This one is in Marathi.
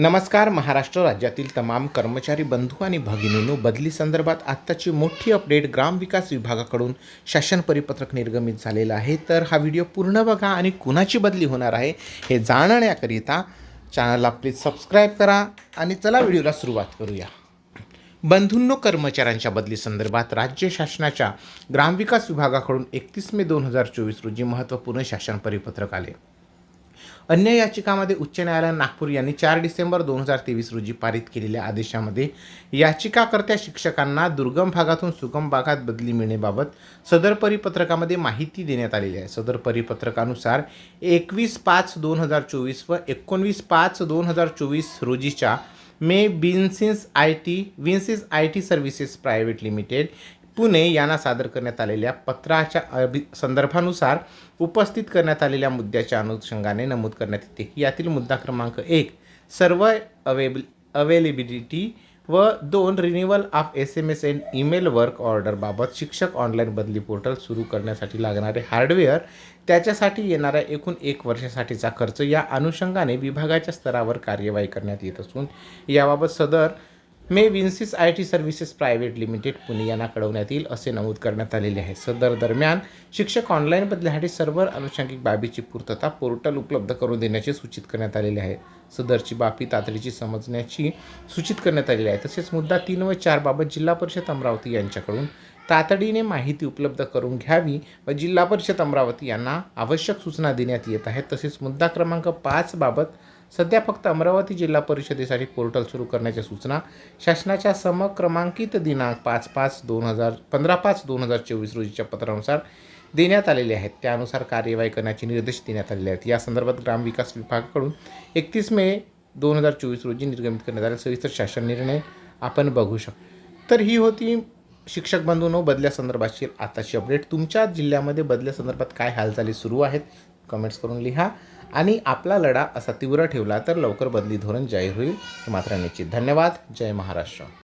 नमस्कार महाराष्ट्र राज्यातील तमाम कर्मचारी बंधू आणि भगिनींनो बदली संदर्भात आत्ताची मोठी अपडेट ग्रामविकास विभागाकडून शासन परिपत्रक निर्गमित झालेलं आहे. तर हा व्हिडिओ पूर्ण बघा आणि कुणाची बदली होणार आहे हे जाणण्याकरिता चॅनलला प्लीज सबस्क्राईब करा आणि चला व्हिडिओला सुरुवात करूया. बंधूंनो कर्मचाऱ्यांच्या बदली संदर्भात राज्य शासनाच्या ग्रामविकास विभागाकडून एकतीस मे दोन हजार चोवीस रोजी महत्त्वपूर्ण शासन परिपत्रक आले. अन्य याचिकामध्ये उच्च न्यायालय नागपूर यांनी चार डिसेंबर दोन हजार तेवीस रोजी पारित केलेल्या आदेशामध्ये याचिकाकर्त्या शिक्षकांना दुर्गम भागातून सुगम भागात बदली मिळण्याबाबत सदर परिपत्रकामध्ये माहिती देण्यात आलेली आहे. सदर परिपत्रकानुसार एकवीस पाच दोन हजार चोवीस व एकोणवीस पाच दोन हजार चोवीस रोजीच्या मे बिन्सिन्स I T Vinsys I T services private limited Pune यांना सादर करण्यात आलेल्या पत्राच्या अभि संदर्भानुसार उपस्थित करण्यात आलेल्या मुद्द्याच्या अनुषंगाने नमूद करण्यात येते. यातील मुद्दा क्रमांक एक सर्व अवेबल अवेलेबिलिटी व दोन renewal of S M S and email work ऑर्डरबाबत शिक्षक ऑनलाईन बदली पोर्टल सुरू करण्यासाठी लागणारे हार्डवेअर त्याच्यासाठी येणाऱ्या एकूण एक वर्षासाठीचा खर्च या अनुषंगाने विभागाच्या स्तरावर कार्यवाही करण्यात येत असून याबाबत सदर मे Vinsys I T services private limited Pune यांना कळवण्यात येईल असे नमूद करण्यात आलेले आहे. सदर दरम्यान शिक्षक ऑनलाईन बदल्यासाठी सर्व अनुषंगिक बाबीची पूर्तता पोर्टल उपलब्ध करून देण्याचे सूचित करण्यात आलेले आहे. सदरची बाबी तातडीची समजण्याची सूचित करण्यात आलेली आहे. तसेच मुद्दा तीन व चार बाबत जिल्हा परिषद अमरावती यांच्याकडून तातडीने माहिती उपलब्ध करून घ्यावी व जिल्हा परिषद अमरावती यांना आवश्यक सूचना देण्यात येत आहेत. तसेच मुद्दा क्रमांक पाच बाबत सध्या फक्त अमरावती जिल्हा परिषदेसाठी पोर्टल सुरू करण्याच्या सूचना. शासनाच्या समक्रमांकित दिनांक पाच पाच दोन हजार पंधरा पाच दोन हजार चोवीस रोजीच्या पत्रानुसार देण्यात आलेले आहेत. त्यानुसार कार्यवाही करण्याचे निर्देश देण्यात आलेले आहेत. या संदर्भात ग्रामविकास विभागाकडून एकतीस मे दोन हजार चोवीस रोजी निर्गमित करण्यात आलेला सविस्तर शासन निर्णय आपण बघू शकतो तर ही होती शिक्षक बंधूंनो बदल्या संदर्भाची आताची अपडेट. तुमच्या जिल्ह्यामध्ये बदल्या संदर्भात काय हालचाली सुरू आहेत? कमेंट्स करून लिहा. आणि आपला लढा असा तीव्र ठेवला तर लवकर बदली धोरण जाहीर होईल. हे मात्र निश्चित. धन्यवाद. जय महाराष्ट्र.